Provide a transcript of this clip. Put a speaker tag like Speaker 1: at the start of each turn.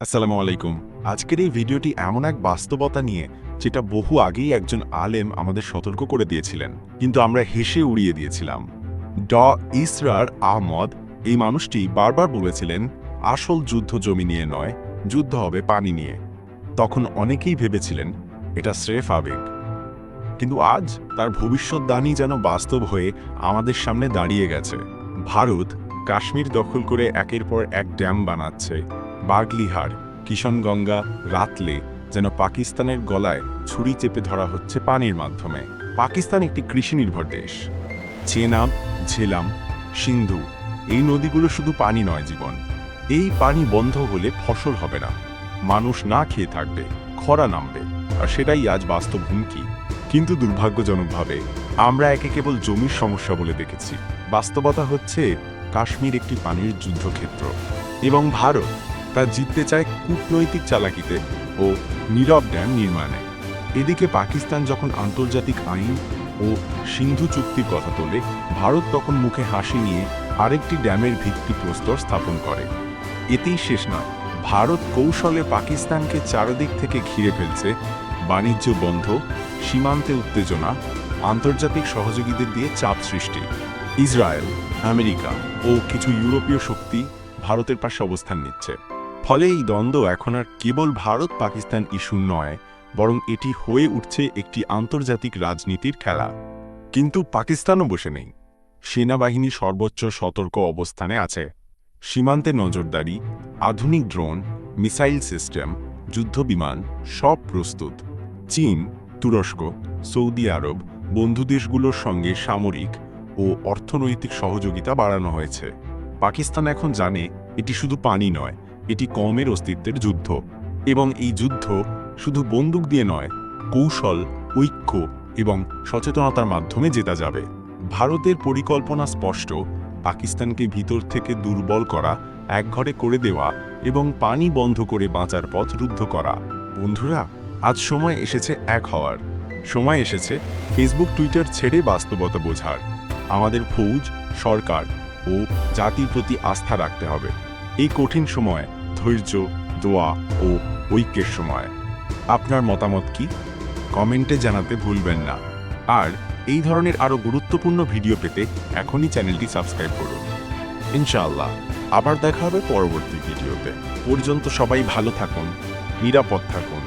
Speaker 1: আসসালামু আলাইকুম। আজকের এই ভিডিওটি এমন এক বাস্তবতা নিয়ে, যেটা বহু আগেই একজন আলেম আমাদের সতর্ক করে দিয়েছিলেন, কিন্তু আমরা হেসে উড়িয়ে দিয়েছিলাম। ড. ইসরার আহমদ এই মানুষটি বারবার বলেছিলেন, আসল যুদ্ধ জমি নিয়ে নয়, যুদ্ধ হবে পানি নিয়ে। তখন অনেকেই ভেবেছিলেন, এটা স্রেফ আবেগ। কিন্তু আজ তার ভবিষ্যৎদানী যেন বাস্তব হয়ে আমাদের সামনে দাঁড়িয়ে গেছে। ভারত কাশ্মীর দখল করে একের পর এক ড্যাম বানাচ্ছে। বাগলিহার কিষণগঙ্গা রাতলে যেন পাকিস্তানের গলায় ছুরি চেপে ধরা হচ্ছে পানির মাধ্যমে। পাকিস্তান একটি কৃষি নির্ভর দেশ। চেনাব ঝেলাম, সিন্ধু, এই নদীগুলো শুধু পানি নয় জীবন। এই পানি বন্ধ হলে ফসল হবে না। মানুষ না খেয়ে থাকবে, খরা নামবে। আর সেটাই আজ বাস্তব হুমকি। কিন্তু দুর্ভাগ্যজনকভাবে আমরা একে কেবল জমির সমস্যা বলে দেখেছি। বাস্তবতা হচ্ছে কাশ্মীর একটি পানির যুদ্ধক্ষেত্র। এবং ভারত তা জিততে চায় কূটনৈতিক চালাকিতে ও নীরব ড্যাম নির্মাণে। এদিকে পাকিস্তান যখন আন্তর্জাতিক আইন ও সিন্ধু চুক্তির কথা তোলে, ভারত তখন মুখে হাসি নিয়ে আরেকটি ড্যামের ভিত্তিপ্রস্তর স্থাপন করে। এতেই শেষ নয়, ভারত কৌশলে পাকিস্তানকে চারদিক থেকে ঘিরে ফেলছে বাণিজ্য বন্ধ, সীমান্তে উত্তেজনা, আন্তর্জাতিক সহযোগীদের দিয়ে চাপ সৃষ্টি। ইসরায়েল, আমেরিকা ও কিছু ইউরোপীয় শক্তি ভারতের পাশে অবস্থান নিচ্ছে। ফলে এই দ্বন্দ্ব এখন আর কেবল ভারত পাকিস্তান ইস্যু নয়, বরং এটি হয়ে উঠছে একটি আন্তর্জাতিক রাজনীতির খেলা। কিন্তু পাকিস্তানও বসে নেই। সেনাবাহিনী সর্বোচ্চ সতর্ক অবস্থানে আছে। সীমান্তে নজরদারি, আধুনিক ড্রোন, মিসাইল সিস্টেম, যুদ্ধবিমান সব প্রস্তুত। চীন, তুরস্ক, সৌদি আরব বন্ধু দেশগুলোর সঙ্গে সামরিক ও অর্থনৈতিক সহযোগিতা বাড়ানো হয়েছে। পাকিস্তান এখন জানে এটি শুধু পানি নয় এটি কমের অস্তিত্বের যুদ্ধ। এবং এই যুদ্ধ শুধু বন্দুক দিয়ে নয়, কৌশল, ঐক্য এবং সচেতনতার মাধ্যমে জেতা যাবে। ভারতের পরিকল্পনা স্পষ্ট, পাকিস্তানকে ভিতর থেকে দুর্বল করা, একঘরে করে দেওয়া এবং পানি বন্ধ করে বাঁচার পথ রুদ্ধ করা। বন্ধুরা, আজ সময় এসেছে এক হওয়ার। সময় এসেছে ফেসবুক, টুইটার ছেড়ে বাস্তবতা বোঝার। আমাদের ফৌজ, সরকার ও জাতির প্রতি আস্থা রাখতে হবে। এই কঠিন সময়, ধৈর্য, দোয়া ও ঐক্যের সময়। আপনার মতামত কি? কমেন্টে জানাতে ভুলবেন না। আর এই ধরনের আরও গুরুত্বপূর্ণ ভিডিও পেতে এখনই চ্যানেলটি সাবস্ক্রাইব করুন। ইনশাআল্লাহ, আবার দেখা হবে পরবর্তী ভিডিওতে। পর্যন্ত সবাই ভালো থাকুন, নিরাপদ থাকুন।